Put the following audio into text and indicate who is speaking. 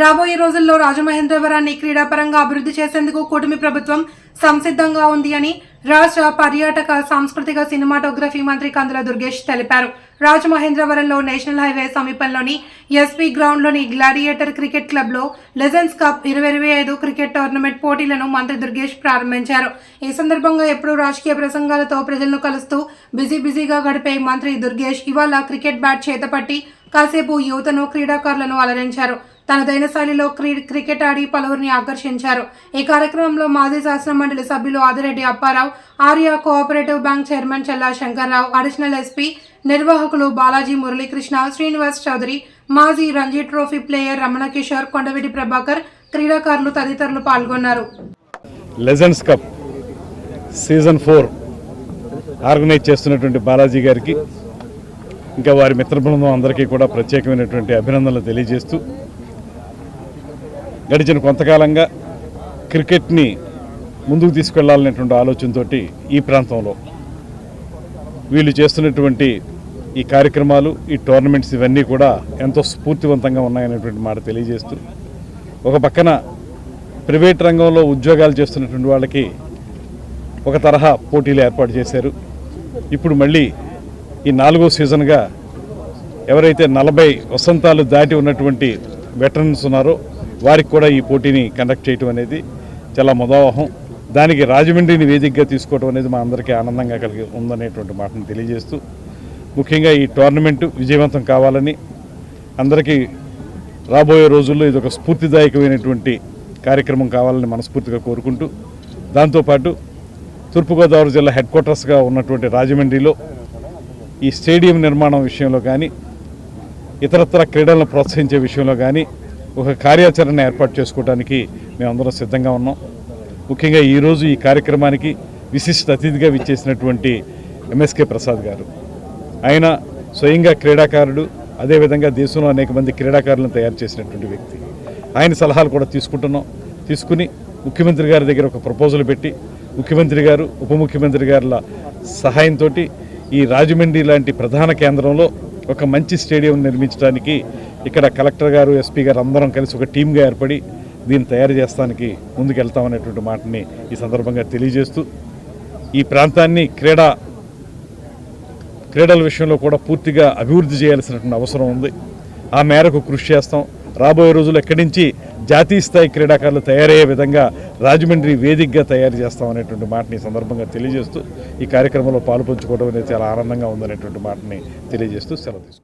Speaker 1: రాబోయే రోజుల్లో రాజమహేంద్రవరాన్ని క్రీడాపరంగా అభివృద్ధి చేసేందుకు కూటమి ప్రభుత్వం సంసిద్ధంగా ఉంది అని రాష్ట్ర పర్యాటక సాంస్కృతిక సినిమాటోగ్రఫీ మంత్రి కందుల దుర్గేష్ తెలిపారు. రాజమహేంద్రవరంలో నేషనల్ హైవే సమీపంలోని ఎస్పీ గ్రౌండ్లోని గ్లాడియేటర్ క్రికెట్ క్లబ్లో లెజెండ్స్ కప్ ఇరవై ఇరవై ఐదు క్రికెట్ టోర్నమెంట్ పోటీలను మంత్రి దుర్గేష్ ప్రారంభించారు. ఈ సందర్భంగా ఎప్పుడూ రాజకీయ ప్రసంగాలతో ప్రజలను కలుస్తూ బిజీ బిజీగా గడిపే మంత్రి దుర్గేష్ ఇవాళ క్రికెట్ బ్యాట్ చేతపట్టి కాసేపు యువతను క్రీడాకారులను అలరించారు. తనదైన శైలిలో క్రీ క్రికెట్ ఆడి పలువురిని ఆకర్షించారు. ఈ కార్యక్రమంలో మాజీ శాసన మండలి సభ్యులు Adireddy Apparao Arya cooperative bank chairman Challa Shankar Rao additional SP నిర్వాహకులు బాలాజీ మురళీకృష్ణ శ్రీనివాస్ చౌదరి మాజీ రంజీ ట్రోఫీ ప్లేయర్ రమణ కిషోర్ కొండవీటి ప్రభాకర్ క్రీడాకారులు తదితరులు పాల్గొన్నారు.
Speaker 2: Legends cup season four organise చేస్తున్నటువంటి బాలాజీ గారికి ఇంకా వారి మిత్ర బృందం అందరికీ కూడా ప్రత్యేకమైనటువంటి అభినందనలు తెలియజేస్తూ గడిచిన కొంతకాలంగా క్రికెట్ని ముందుకు తీసుకెళ్ళాలనేటువంటి ఆలోచనతోటి ఈ ప్రాంతంలో వీళ్ళు చేస్తున్నటువంటి ఈ కార్యక్రమాలు ఈ టోర్నమెంట్స్ ఇవన్నీ కూడా ఎంతో స్ఫూర్తివంతంగా ఉన్నాయనేటువంటి మాట తెలియజేస్తూ ఒక పక్కన ప్రైవేట్ రంగంలో ఉద్యోగాలు చేస్తున్నటువంటి వాళ్ళకి ఒక తరహా పోటీలు ఏర్పాటు చేశారు. ఇప్పుడు మళ్ళీ ఈ నాలుగో సీజన్గా ఎవరైతే నలభై వసంతాలు దాటి ఉన్నటువంటి వెటరన్స్ ఉన్నారో వారికి కూడా ఈ పోటీని కండక్ట్ చేయటం అనేది చాలా ముదావహం దానికి రాజమండ్రిని వేదికగా తీసుకోవడం అనేది మా అందరికీ ఆనందంగా కలిగి ఉందనేటువంటి మాటను తెలియజేస్తూ ముఖ్యంగా ఈ టోర్నమెంటు విజయవంతం కావాలని అందరికీ రాబోయే రోజుల్లో ఇది ఒక స్ఫూర్తిదాయకమైనటువంటి కార్యక్రమం కావాలని మనస్ఫూర్తిగా కోరుకుంటూ దాంతోపాటు తూర్పుగోదావరి జిల్లా హెడ్ క్వార్టర్స్గా ఉన్నటువంటి రాజమండ్రిలో ఈ స్టేడియం నిర్మాణం విషయంలో కానీ ఇతరత్ర క్రీడలను ప్రోత్సహించే విషయంలో కానీ ఒక కార్యాచరణ ఏర్పాటు చేసుకోవడానికి మేమందరం సిద్ధంగా ఉన్నాం. ముఖ్యంగా ఈరోజు ఈ కార్యక్రమానికి విశిష్ట అతిథిగా విచ్చేసినటువంటి ఎంఎస్కే ప్రసాద్ గారు. ఆయన స్వయంగా క్రీడాకారుడు అదేవిధంగా దేశంలో అనేక మంది క్రీడాకారులను తయారు చేసినటువంటి వ్యక్తి. ఆయన సలహాలు కూడా తీసుకుంటున్నాం. తీసుకుని ముఖ్యమంత్రి గారి దగ్గర ఒక ప్రపోజల్ పెట్టి ముఖ్యమంత్రి గారు ఉప ముఖ్యమంత్రి గారుల సహాయంతో ఈ రాజమండ్రి లాంటి ప్రధాన కేంద్రంలో ఒక మంచి స్టేడియం నిర్మించడానికి ఇక్కడ కలెక్టర్ గారు ఎస్పీ గారు అందరం కలిసి ఒక టీమ్గా ఏర్పడి దీన్ని తయారు చేస్తానికి ముందుకెళ్తామనేటువంటి మాటని ఈ సందర్భంగా తెలియజేస్తూ ఈ ప్రాంతాన్ని క్రీడా క్రీడల విషయంలో కూడా పూర్తిగా అభివృద్ధి చేయాల్సినటువంటి అవసరం ఉంది. ఆ మేరకు కృషి చేస్తాం. రాబోయే రోజులు ఎక్కడి నుంచి జాతీయ స్థాయి క్రీడాకారులు తయారయ్యే విధంగా రాజమండ్రి వేదికగా తయారు చేస్తామనేటువంటి మాటని ఈ సందర్భంగా తెలియజేస్తూ ఈ కార్యక్రమంలో పాలుపంచుకోవడం అనేది చాలా ఆనందంగా ఉందనేటువంటి మాటని తెలియజేస్తూ సెలవు తీసుకుంటాం